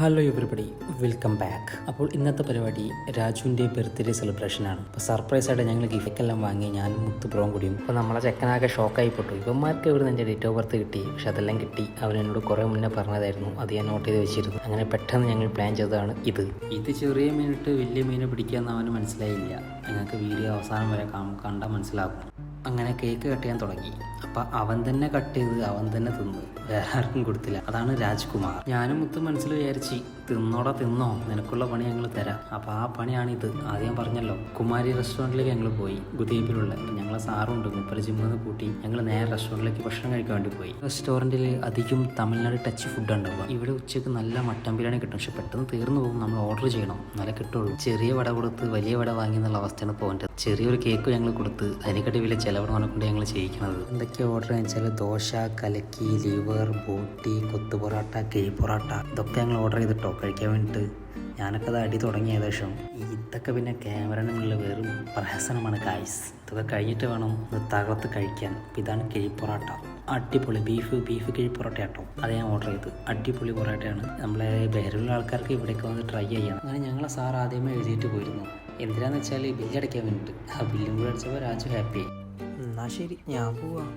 Hello everybody welcome back അപ്പോൾ ഇന്നത്തെ പരിപാടി രാജുവിന്റെ ബർത്ത്ഡേ സെലിബ്രേഷനാണ് അപ്പോൾ സർപ്രൈസായിട്ട് ഞങ്ങൾ ഗിഫ്റ്റെല്ലാം വാങ്ങി ഞാൻ മുത്ത് പ്രോം കൂടിയും. അപ്പോൾ നമ്മളെ ചെക്കനാകെ ഷോക്കായി പോട്ടു. ഇവന്മാർക്ക് ഇവിടെ എന്റെ ഡേറ്റ് ഓഫ് ബർത്ത് കിട്ടി. പക്ഷെ അതെല്ലാം കിട്ടി. അവൻ എന്നോട് കുറേ മുന്നേ പറഞ്ഞതായിരുന്നു. അത് ഞാൻ നോട്ട് ചെയ്ത് വെച്ചിരുന്നു. അങ്ങനെ പെട്ടെന്ന് ഞങ്ങൾ പ്ലാൻ ചെയ്തതാണ് ഇത്. ഇത് ചെറിയ മീനിട്ട് വലിയ മീനെ പിടിക്കാമെന്ന് അവന് മനസ്സിലായില്ല. ഞങ്ങൾക്ക് വീഡിയോ അവസാനം വരെ കണ്ടാൽ മനസ്സിലാകും. അങ്ങനെ കേക്ക് കട്ട് ചെയ്യാൻ തുടങ്ങി. അപ്പം അവൻ തന്നെ കട്ട് ചെയ്ത് അവൻ തന്നെ തിന്ന്. വേറെ ആർക്കും കൊടുത്തില്ല. അതാണ് രാജ്കുമാർ. ഞാനും മുത്തും മനസ്സിൽ വിചാരിച്ച് തിന്നോടാ തിന്നോ. നിനക്കുള്ള പണി ഞങ്ങൾ തരാം. അപ്പോൾ ആ പണിയാണ് ഇത് ആദ്യം പറഞ്ഞല്ലോ കുമാരി റെസ്റ്റോറന്റിലേക്ക് ഞങ്ങൾ പോയി. ഗുദീപിലുള്ള ഞങ്ങളെ സാറുണ്ട്. മുപ്പര് ജിമ്മിൽ കൂട്ടി ഞങ്ങൾ നേരെ റെസ്റ്റോറന്റിലേക്ക് ഭക്ഷണം കഴിക്കാൻ വേണ്ടി പോയി. റെസ്റ്റോറന്റിൽ അധികം തമിഴ്നാട് ടച്ച് ഫുഡ് ഉണ്ടാവുക. ഇവിടെ ഉച്ചയ്ക്ക് നല്ല മട്ടൻ ബിരിയാണി കിട്ടും. പക്ഷെ പെട്ടെന്ന് തീർന്നു പോകും. നമ്മൾ ഓർഡർ ചെയ്യണം. നല്ല കിട്ടുള്ളൂ. ചെറിയ വട കൊടുത്ത് വലിയ വട വാങ്ങി എന്നുള്ള അവസ്ഥയാണ് പോകേണ്ടത്. ചെറിയൊരു കേക്ക് ഞങ്ങൾ കൊടുത്ത് അതിനെക്കാട്ടി വലിയ ചിലവാണ് പറഞ്ഞുകൊണ്ട് ഞങ്ങൾ ചെയ്യിക്കുന്നത്. എന്തൊക്കെ ഓർഡർ വെച്ചാൽ ദോശ കലക്കി ലിവർ ബോട്ടി കൊത്തു പൊറോട്ട കിഴി പൊറോട്ട. ഇതൊക്കെ ഞങ്ങൾ ഓർഡർ ചെയ്തിട്ടോ? കഴിക്കാൻ വേണ്ടിയിട്ട് ഞാനൊക്കെ അത് അടി തുടങ്ങി ഏകദേശം. ഇതൊക്കെ പിന്നെ ക്യാമറയുടെ മുന്നിൽ വെറും പ്രഹസനമാണ് കായ്സ് ഇതൊക്കെ കഴിഞ്ഞിട്ട് വേണം ഇത് തകർത്ത് കഴിക്കാൻ. ഇതാണ് കിഴി പൊറോട്ട. അടിപൊളി. ബീഫ് ബീഫ് കിഴി പൊറോട്ട ആട്ടോ അത് ഞാൻ ഓർഡർ ചെയ്തു അടിപൊളി പൊറോട്ടയാണ്. നമ്മളെ ബഹരുള്ള ആൾക്കാർക്ക് ഇവിടേക്ക് വന്ന് ട്രൈ ചെയ്യാം. അങ്ങനെ ഞങ്ങളെ സാർ ആദ്യമേ എഴുതിയിട്ട് പോയിരുന്നു. എന്തിനാന്ന് വെച്ചാൽ ബില്ല് അടയ്ക്കാൻ വേണ്ടിയിട്ട് ആ ബില്ലും കൂടെ അടിച്ചപ്പോൾ രാജു ഹാപ്പി എന്നാ ശരി ഞാൻ പോവാം